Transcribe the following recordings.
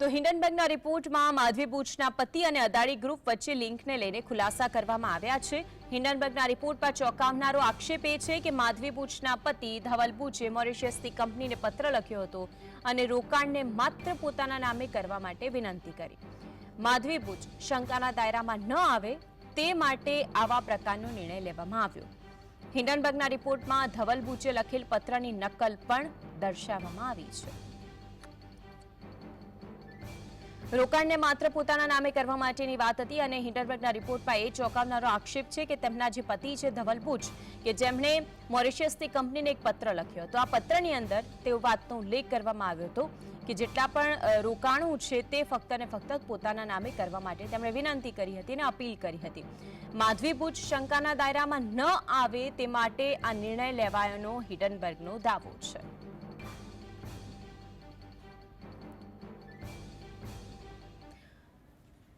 તો હિન્ડનબર્ગના રિપોર્ટમાં માધવી બુચના પતિ અને અદાણી ગ્રુપ વચ્ચે લિંકને લઈને ખુલાસા કરવામાં આવ્યા છે. હિન્ડનબર્ગના રિપોર્ટ પર ચોંકાવનારો આક્ષેપ એ છે કે માધવી બુચના પતિ ધવલ બુચે મોરિશિયસની કંપનીને પત્ર લખ્યો હતો અને રોકાણને માત્ર પોતાના નામે કરવા માટે વિનંતી કરી. માધવી બુચ શંકાના દાયરામાં ન આવે તે માટે આવા પ્રકારનો નિર્ણય લેવામાં આવ્યો. હિન્ડનબર્ગના રિપોર્ટમાં ધવલ બુચે લખેલ પત્રની નકલ પણ દર્શાવવામાં આવી છે. રોકાણને માત્ર પોતાના નામે કરવા માટેની વાત હતી અને હિન્ડરબર્ગના રિપોર્ટમાં એ ચોંકાવનારો આક્ષેપ છે કે તેમના જે પતિ છે ધવલપુજ કે જેમણે મોરિશિયસની કંપનીને એક પત્ર લખ્યો હતો. આ પત્રની અંદર તેવો વાતનો ઉલ્લેખ કરવામાં આવ્યો હતો કે જેટલા પણ રોકાણો છે તે ફક્ત ને ફક્ત પોતાના નામે કરવા માટે તેમણે વિનંતી કરી હતી અને અપીલ કરી હતી. માધવી ભુજ શંકાના દાયરામાં ન આવે તે માટે આ નિર્ણય લેવાયોનો હિડનબર્ગનો દાવો છે.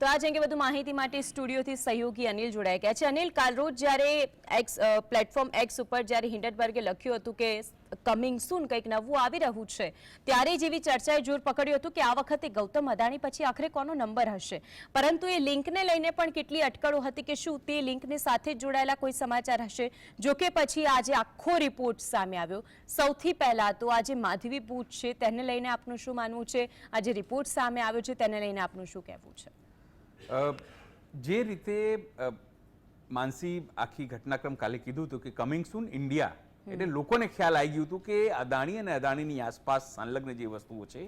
તો આ અંગે વધુ માહિતી માટે સ્ટુડિયોથી સહયોગી અનિલ જોડાઈ ગયા છે. અનિલ કાલરોજ જ્યારે એક્સ પ્લેટફોર્મ એક્સ ઉપર જ્યારે હિન્ડનબર્ગે લખ્યું હતું કે કમિંગ સૂન કંઈક નવું આવી રહ્યું છે, ત્યારે જ એવી ચર્ચાએ જોર પકડ્યું હતું કે આ વખતે ગૌતમ અદાણી પછી આખરે કોનો નંબર હશે? પરંતુ એ લિંકને લઈને પણ કેટલી અટકળો હતી કે શું તે લિંકની સાથે જોડાયેલા કોઈ સમાચાર હશે? જોકે પછી આજે આખો રિપોર્ટ સામે આવ્યો. સૌથી પહેલાં તો આજે માધવી બૂચ છે, તેને લઈને આપનું શું માનવું છે? આજે રિપોર્ટ સામે આવ્યો છે, તેને લઈને આપનું શું કહેવું છે? જે રીતે માનસી આખી ઘટનાક્રમ કાલે કીધું હતું કે કમિંગ સૂન ઇન્ડિયા એટલે લોકોને ખ્યાલ આવી ગયું હતું કે અદાણી અને અદાણીની આસપાસ સંલગ્ન જે વસ્તુઓ છે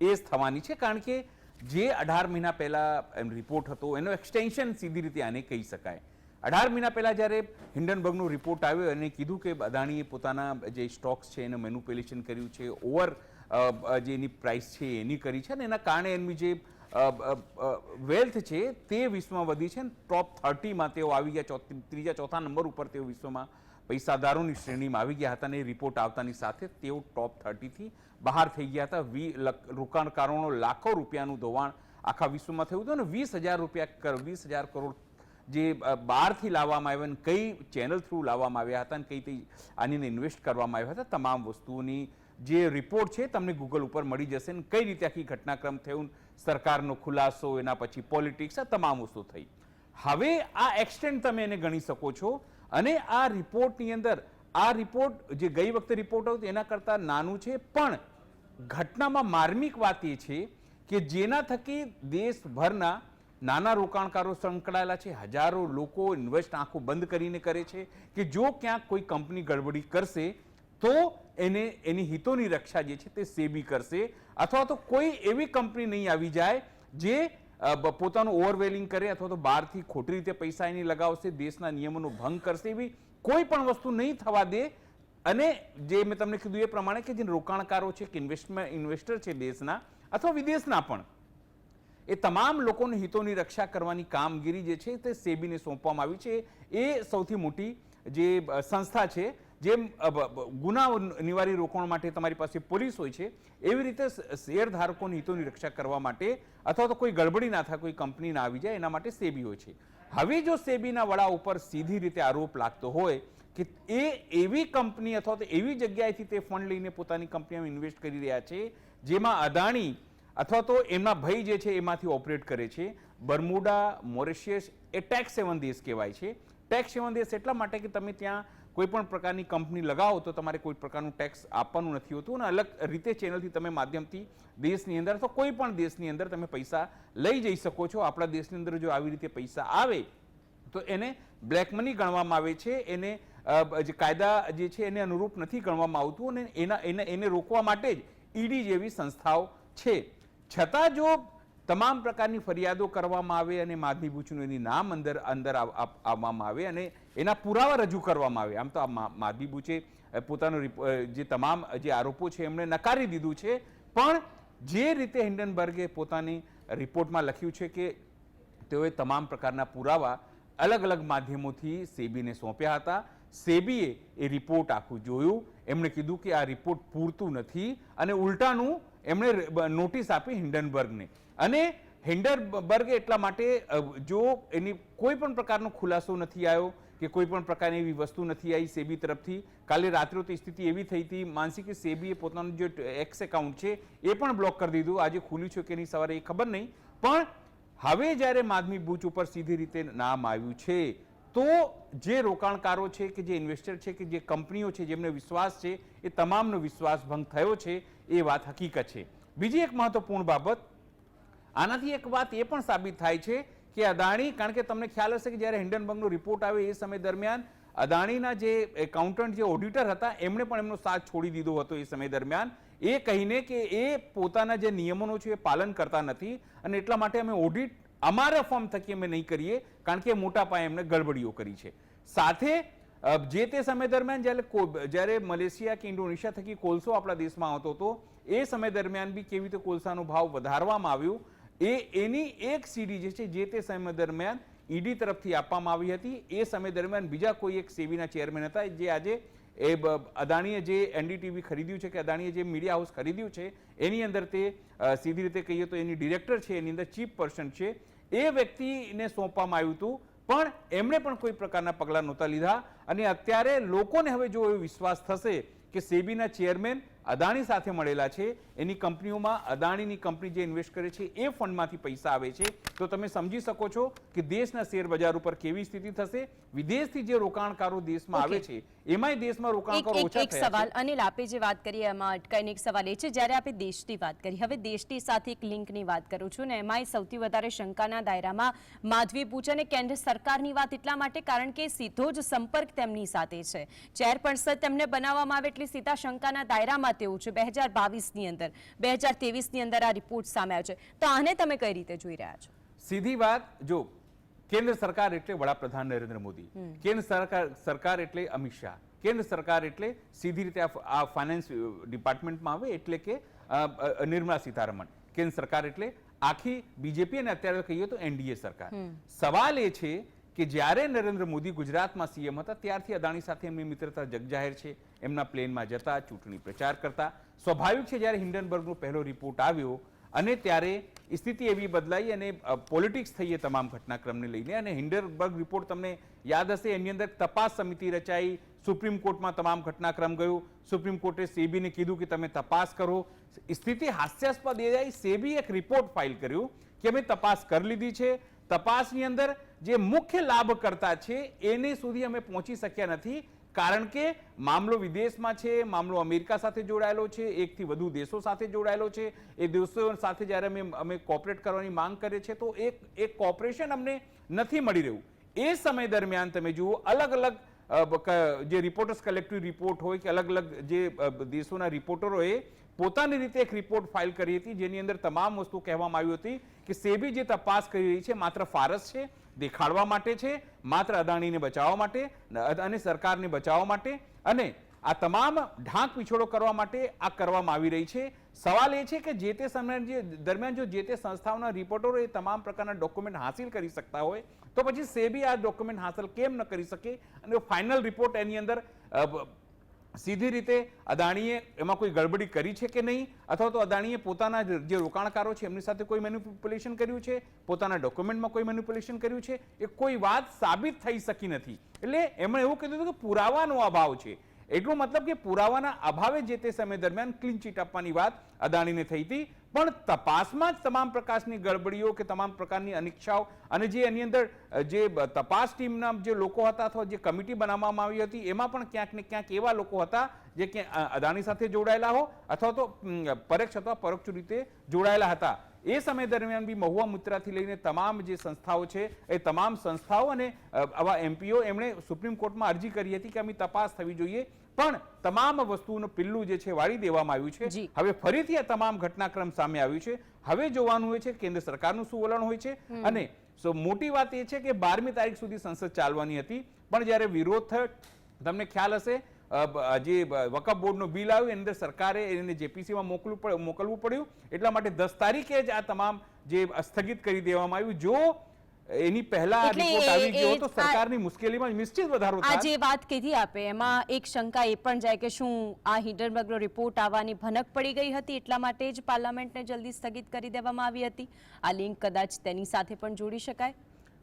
એ જ થવાની છે. કારણ કે જે અઢાર મહિના પહેલાં એમ રિપોર્ટ હતો એનો એક્સટેન્શન સીધી રીતે આને કહી શકાય. અઢાર મહિના પહેલાં જ્યારે હિન્ડનબર્ગનો રિપોર્ટ આવ્યો અને કીધું કે અદાણીએ પોતાના જે સ્ટોક્સ છે એને મેન્યુપ્યુલેશન કર્યું છે ઓવર જે એની પ્રાઇસ છે એની કરી છે અને એના કારણે એમની જે વેલ્થ છે તે વિશ્વમાં વધી છે ટોપ થર્ટીમાં તેઓ આવી ગયા ત્રીજા, ચોથા નંબર ઉપર તેઓ વિશ્વમાં પૈસાદારોની શ્રેણીમાં આવી ગયા હતા અને રિપોર્ટ આવતાની સાથે તેઓ ટોપ થર્ટીથી બહાર થઈ ગયા હતા. વી રોકાણકારોનો લાખો રૂપિયાનું ધોવાણ આખા વિશ્વમાં થયું હતું અને વીસ હજાર રૂપિયા વીસ હજાર કરોડ જે બહારથી લાવવામાં આવ્યા અને કઈ ચેનલ થ્રુ લાવવામાં આવ્યા હતા અને કઈ તે આની ઇન્વેસ્ટ કરવામાં આવ્યા હતા. તમામ વસ્તુઓની જે રિપોર્ટ છે તમને ગૂગલ ઉપર મળી જશે અને કઈ રીતે આખી ઘટનાક્રમ થયું સરકારનો ખુલાસો, એના પછી પોલિટિક્સ આ તમામ વસ્તુ થઈ. હવે આ એક્સટેન્ડ તમે એને ગણી શકો છો અને આ રિપોર્ટની અંદર, આ રિપોર્ટ જે ગઈ વખતે રિપોર્ટ હતો એના કરતાં નાનું છે. પણ ઘટનામાં માર્મિક વાત એ છે કે જેના થકી દેશભરના નાના રોકાણકારો સંકળાયેલા છે, હજારો લોકો ઇન્વેસ્ટ આંખો બંધ કરીને કરે છે કે જો ક્યાંક કોઈ કંપની ગડબડી કરશે તો એને, એની હિતોની રક્ષા જે છે તે સેબી કરશે. અથવા તો કોઈ એવી કંપની નહીં આવી જાય જે પોતાનું ઓવરવેલિંગ કરે અથવા તો બહારથી ખોટી રીતે પૈસા એની લગાવશે, દેશના નિયમોનો ભંગ કરશે એવી કોઈ પણ વસ્તુ નહીં થવા દે. અને જે મેં તમને કીધું એ પ્રમાણે કે જે રોકાણકારો છે, કે ઇન્વેસ્ટમેન્ટ ઇન્વેસ્ટર છે દેશના અથવા વિદેશના પણ, એ તમામ લોકોની હિતોની રક્ષા કરવાની કામગીરી જે છે તે સેબીને સોંપવામાં આવી છે. એ સૌથી મોટી જે સંસ્થા છે જેમ ગુના નિવારી રોકાણ માટે તમારી પાસે પોલીસ હોય છે, એવી રીતે શેર ધારકોની હિતોની રક્ષા કરવા માટે અથવા તો કોઈ ગડબડી ના થાય, કોઈ કંપની ના આવી જાય, એના માટે સેબી હોય છે. હવે જો સેબીના વડા ઉપર સીધી રીતે આરોપ લાગતો હોય કે એ એવી કંપની અથવા તો એવી જગ્યાએથી તે ફંડ લઈને પોતાની કંપનીમાં ઇન્વેસ્ટ કરી રહ્યા છે, જેમાં અદાણી અથવા તો એમના ભાઈ જે છે એમાંથી ઓપરેટ કરે છે, બર્મુડા, મોરિશિયસ એ ટેક્સ સેવન દેશ કહેવાય છે. ટેક્સ સેવન દેશ એટલા માટે કે તમે ત્યાં કોઈ પણ પ્રકારની કંપની લગાવો તો તમારે કોઈ પ્રકારનું ટેક્સ આપવાનું નથી હોતું અને અલગ રીતે ચેનલથી તમે માધ્યમથી દેશની અંદર અથવા કોઈ પણ દેશની અંદર તમે પૈસા લઈ જઈ શકો છો. આપણા દેશની અંદર જો આવી રીતે પૈસા આવે, તો એને બ્લેક મની ગણવામાં આવે છે. એને જે કાયદા જે છે એને અનુરૂપ નથી ગણવામાં આવતું અને એના, એને એને રોકવા માટે જ ઈડી જેવી સંસ્થાઓ છે. છતાં જો તમામ પ્રકારની ફરિયાદો કરવામાં આવે અને માધવી બુચનું એની નામ અંદર અંદર આવ- આવ- આવવામાં આવે અને એના પુરાવા રજૂ કરવામાં આવે. આમ તો આ માધવી બુચે પોતાનો જે તમામ જે આરોપો છે એમણે નકારી દીધું છે. પણ જે રીતે હિન્ડનબર્ગે પોતાની રિપોર્ટમાં લખ્યું છે કે તેઓએ તમામ પ્રકારના પુરાવા અલગ અલગ માધ્યમોથી સેબીને સોંપ્યા હતા. સેબીએ એ રિપોર્ટ આખું જોયું. એમણે કીધું કે આ રિપોર્ટ પૂરતું નથી અને ઉલટાનું એમણે નોટિસ આપી હિન્ડનબર્ગને. અને હિન્ડનબર્ગે એટલા માટે જો એની કોઈ પણ પ્રકારનો ખુલાસો નથી આવ્યો કે કોઈ પણ પ્રકારની એવી વસ્તુ નથી આવી સેબી તરફથી, કાલે રાત્રે તો સ્થિતિ એવી થઈ હતી માનસી કે સેબીએ પોતાનું જે એક્સ એકાઉન્ટ છે, એ પણ બ્લોક કરી દીધું. આજે ખુલ્યું છે કે નહીં, સવારે એ ખબર નહીં. પણ હવે જ્યારે માધમી બુચ ઉપર સીધી રીતે નામ આવ્યું છે, તો જે રોકાણકારો છે, કે જે ઇન્વેસ્ટર છે, કે જે કંપનીઓ છે, જેમને વિશ્વાસ છે, એ તમામનો વિશ્વાસ ભંગ થયો છે. એ વાત હકીકત છે. બીજી એક મહત્વપૂર્ણ બાબત, આનાથી એક વાત એ પણ સાબિત થાય છે કે અદાણી, કારણ કે તમને ખ્યાલ હશે કે જ્યારે હિન્ડનબર્ગનો રિપોર્ટ આવે એ સમય દરમિયાન, અદાણીના જે એકાઉન્ટન્ટ જે ઓડિટર હતા, એમણે પણ એમનો સાથ છોડી દીધો હતો એ સમય દરમિયાન. એ કહીને કે એ પોતાના જે નિયમોનો છે એ પાલન કરતા નથી અને એટલા માટે અમે ઓડિટ અમારા ફોર્મ થકી અમે નહીં કરીએ, કારણ કે મોટા પાયે એમને ગડબડીઓ કરી છે. સાથે જે તે સમય દરમિયાન જ્યારે જ્યારે મલેશિયા કે ઇન્ડોનેશિયા થકી કોલસો આપણા દેશમાં આવતો હતો, એ સમય દરમિયાન બી કેવી રીતે કોલસાનો ભાવ વધારવામાં આવ્યો, એ, એની એક સીડી જે છે, જે તે સમય દરમિયાન ઈડી તરફથી આપવામાં આવી હતી. એ સમય દરમિયાન બીજા કોઈ એક સેબીના ચેરમેન હતા જે આજે એ અદાણીએ જે એનડીટીવી ખરીદ્યું છે કે અદાણીએ જે મીડિયા હાઉસ ખરીદ્યું છે, એની અંદર તે સીધી રીતે કહીએ તો એની ડિરેક્ટર છે, એની અંદર ચીફ પર્સન છે. એ વ્યક્તિને સોંપવામાં આવ્યું હતું. પણ એમણે પણ કોઈ પ્રકારના પગલાં નહોતા લીધા અને અત્યારે લોકોને હવે જો એવો વિશ્વાસ થશે કે સેબીના ચેરમેન અદાણી સાથે મળેલા છે એની કંપનીઓમાં અદાણીની કંપની જે ઇન્વેસ્ટ કરે છે એ ફંડમાંથી પૈસા આવે છે તો તમે સમજી શકો છો કે દેશના શેર બજાર ઉપર કેવી સ્થિતિ થશે વિદેશથી જે રોકાણકારો દેશમાં આવે છે એમાંય દેશમાં રોકાણકારો ઓછા એક સવાલ અનિલ આપે જે વાત કરી એમાં અટકાઈને એક સવાલ એ છે જ્યારે આપણે દેશની વાત કરી હવે દેશની સાથે એક લિંકની વાત કરું છું ને એમાંય સૌથી વધારે શંકાના દાયરામાં માધવી પૂછ અને કેન્દ્ર સરકારની વાત એટલા માટે કારણ કે સીધો જ સંપર્ક તેમની સાથે છે. ચેરપર્સન તેમને બનાવવામાં આવે એટલે સીધા શંકાના દાયરામાં તેવું છે બે હજાર બાવીસની અંદર. બે હજાર તેવીસની અંદર આ રિપોર્ટ સામે આવ્યો છે. તો આને તમે કઈ રીતે જોઈ રહ્યા છો? સીધી વાત જો કેન્દ્ર સરકાર એટલે વડાપ્રધાન નરેન્દ્ર મોદી. કેન્દ્ર સરકાર સરકાર એટલે અમિત શાહ. કેન્દ્ર સરકાર એટલે સીધી રીતે આ ફાઇનાન્સ ડિપાર્ટમેન્ટમાં આવે એટલે કે નિર્મલા સીતારમણ. કેન્દ્ર સરકાર એટલે આખી બીજેપી અને અત્યારે કહીએ તો એનડીએ સરકાર. સવાલ એ છે કે જ્યારે નરેન્દ્ર મોદી ગુજરાતમાં સીએમ હતા ત્યારથી અદાણી સાથે એમની મિત્રતા જગજાહેર છે. એમના પ્લેનમાં જતા ચૂંટણી પ્રચાર કરતા. સ્વાભાવિક છે જ્યારે હિન્ડનબર્ગનો પહેલો રિપોર્ટ આવ્યો અને ત્યારે સ્થિતિ એવી બદલાઈ અને પોલિટિક્સ થઈ એ તમામ ઘટનાક્રમને લઈને અને હિન્ડરબર્ગ રિપોર્ટ તમને યાદ હશે, એની અંદર તપાસ સમિતિ રચાઈ સુપ્રીમ કોર્ટમાં તમામ ઘટનાક્રમ ગયો. સુપ્રીમ કોર્ટે સેબીને કીધું કે તમે તપાસ કરો. સ્થિતિ હાસ્યાસ્પદ એ જાય સેબી એક રિપોર્ટ ફાઇલ કર્યો કે અમે તપાસ કરી લીધી છે. તપાસની અંદર જે મુખ્ય લાભકર્તા છે, એને સુધી અમે પહોંચી શક્યા નથી. કારણ કે મામલો વિદેશમાં છે, મામલો અમેરિકા સાથે જોડાયેલો છે, એકથી વધુ દેશો સાથે જોડાયેલો છે. એ દેશો સાથે જ્યારે અમે અમે કોપરેટ કરવાની માંગ કરીએ છીએ, તો એક એક કોપરેશન અમને નથી મળી રહ્યું. એ સમય દરમિયાન તમે જુઓ અલગ અલગ જે રિપોર્ટર્સ કલેક્ટિવ રિપોર્ટ હોય કે અલગ અલગ જે દેશોના રિપોર્ટરોએ પોતાની રીતે એક રિપોર્ટ ફાઇલ કરી હતી, જેની અંદર તમામ વસ્તુ કહેવામાં આવી હતી કે સેબી જે તપાસ કરી રહી છે, માત્ર ફારસ છે, દેખાડવા માટે છે, માત્ર અદાણીને બચાવવા માટે અને સરકારને બચાવવા માટે, અને આ તમામ ઢાંક પીછોડો કરવા માટે આ કરવામાં આવી રહી છે. સવાલ એ છે કે જે તે સમય જે દરમિયાન જો જે તે સંસ્થાઓના રિપોર્ટરો એ તમામ પ્રકારના ડોક્યુમેન્ટ હાંસિલ કરી શકતા હોય, તો પછી સેબી આ ડોક્યુમેન્ટ હાંસલ કેમ ન કરી શકે? અને ફાઇનલ રિપોર્ટ એની અંદર સીધી રીતે અદાણીએ એમાં કોઈ ગડબડી કરી છે કે નહીં? અથવા તો અદાણીએ પોતાના જે રોકાણકારો છે, એમની સાથે કોઈ મેન્યુપ્યુલેશન કર્યું છે? પોતાના ડોક્યુમેન્ટમાં કોઈ મેન્યુપ્યુલેશન કર્યું છે? એ કોઈ વાત સાબિત થઈ શકી નથી. એટલે એમણે એવું કીધું હતું કે પુરાવાનો અભાવ છે. એટલો મતલબ કે પુરાવાના અભાવે જે તે સમય દરમિયાન ક્લીન ચીટ આપવાની વાત અદાણીને થઈ હતી. પણ તપાસમાં જ તમામ પ્રકારની ગડબડીઓ કે તમામ પ્રકારની અનિચ્છાઓ અને જે એની અંદર જે તપાસ ટીમના જે લોકો હતા અથવા જે કમિટી બનાવવામાં આવી હતી, એમાં પણ ક્યાંક ને ક્યાંક એવા લોકો હતા જે કે અદાણી સાથે જોડાયેલા હો અથવા તો પરોક્ષ અથવા પરોક્ષ રીતે જોડાયેલા હતા. એ સમય દરમિયાન બી મહુવા મુત્રાથી લઈને તમામ જે સંસ્થાઓ છે એ તમામ સંસ્થાઓ અને આવા એમપીઓ એમણે સુપ્રીમ કોર્ટમાં અરજી કરી હતી કે આમની તપાસ થવી જોઈએ. પણ તમામ વસ્તુનું પિલ્લું જે છે વાળી દેવામાં આવ્યું છે. હવે ફરીથી આ તમામ ઘટનાક્રમ સામે આવ્યું છે. હવે જોવાનું હોય છે કેન્દ્ર સરકારનું શું વલણ હોય છે. અને સો મોટી વાત એ છે કે બારમી તારીખ સુધી સંસદ ચાલવાની હતી. પણ જ્યારે વિરોધ થયો તમને ખ્યાલ હશે જે વકફ બોર્ડનું બિલ આવ્યું એની અંદર સરકારે એને જેપીસીમાં મોકલવું મોકલવું પડ્યું. એટલા માટે દસ તારીખે જ આ તમામ જે સ્થગિત કરી દેવામાં આવ્યું. જો એની પહેલા રિપોર્ટ આવી ગયો તો સરકારની મુશ્કેલીમાં નિશ્ચિત વધારો આ જે વાત કીધી આપે એમાં એક શંકા એ પણ જાય કે શું આ હિન્ડનબર્ગનો રિપોર્ટ આવવાની ભનક પડી ગઈ હતી? એટલા માટે જ પાર્લામેન્ટને જલ્દી સ્થગિત કરી દેવામાં આવી હતી. આ લિંક કદાચ તેની સાથે પણ જોડી શકાય.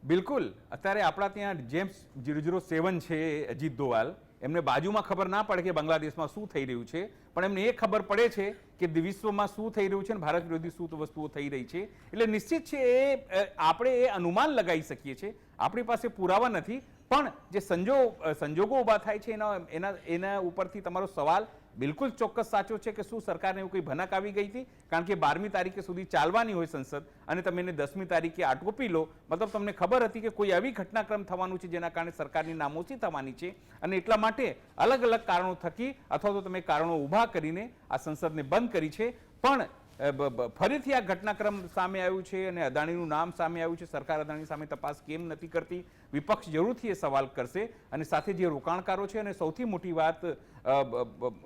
બિલકુલ. અત્યારે આપણા ત્યાં જેમ્સ જીરો જીરો સેવન છે અજીત દોવાલ. એમને બાજુમાં ખબર ના પડે કે બાંગ્લાદેશમાં શું થઈ રહ્યું છે, પણ એમને એ ખબર પડે છે કે વિશ્વમાં શું થઈ રહ્યું છે અને ભારત વિરોધી શું વસ્તુઓ થઈ રહી છે. એટલે નિશ્ચિત છે એ આપણે એ અનુમાન લગાવી શકીએ છીએ. આપણી પાસે પુરાવા નથી, પણ જે સંજોગો સંજોગો ઊભા થાય છે એના એના એના ઉપરથી તમારો સવાલ બિલકુલ ચોક્કસ સાચો છે કે શું સરકારને એવું કોઈ ભનક આવી ગઈ હતી? કારણ કે બારમી તારીખે સુધી ચાલવાની હોય સંસદ અને તમે એને દસમી તારીખે આટોપી લો, મતલબ તમને ખબર હતી કે કોઈ આવી ઘટનાક્રમ થવાનું છે જેના કારણે સરકારની નામોશી થવાની છે અને એટલા માટે અલગ અલગ કારણો થકી અથવા તો તમે કારણો ઊભા કરીને આ સંસદને બંધ કરી છે. પણ ફરીથી આ ઘટનાક્રમ સામે આવ્યું છે અને અદાણીનું નામ સામે આવ્યું છે. સરકાર અદાણી સામે તપાસ કેમ નથી કરતી? વિપક્ષ જરૂરથી એ સવાલ કરશે અને સાથે જે રોકાણકારો છે અને સૌથી મોટી વાત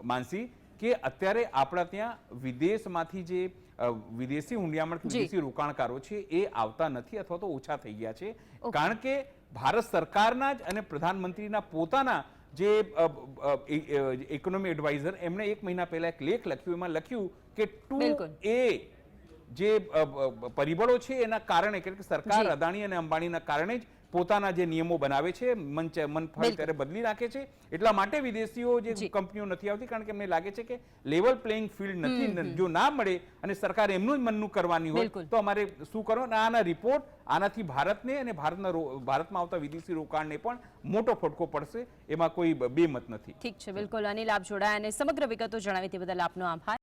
માનસી કે અત્યારે આપણા ત્યાં વિદેશમાંથી જે વિદેશી હુંડિયામણ વિદેશી રોકાણકારો છે એ આવતા નથી અથવા તો ઓછા થઈ ગયા છે. કારણ કે ભારત સરકારના જ અને પ્રધાનમંત્રીના પોતાના જે ઇકોનોમી એડવાઇઝર એમણે એક મહિના પહેલા એક લેખ લખ્યો એમાં લખ્યું કે ટુ એ જે પરિબળો છે એના કારણે કે સરકાર. અદાણી અને અંબાણીના કારણે જ પોતાના જે નિયમો બનાવે છે મન ચા- મન ફાવે ત્યારે બદલી નાખે છે. એટલા માટે વિદેશીઓ જે કંપનીઓ નથી આવતી કારણ કે એમને લાગે છે કે લેવલ પ્લેઇંગ ફિલ્ડ નથી જો ના મળે અને સરકાર એમનું જ મનનું કરવાની હોય તો અમારે શું કરો અને આના રિપોર્ટ આનાથી ભારતને અને ભારતના ભારતમાં આવતા વિદેશી રોકાણને પણ મોટો ફટકો પડશે એમાં કોઈ બે મત નથી. ઠીક છે બિલકુલ. અનિલ આપ જોડાયા અને સમગ્ર વિગતો જણાવી તે બદલ આપનો આભાર.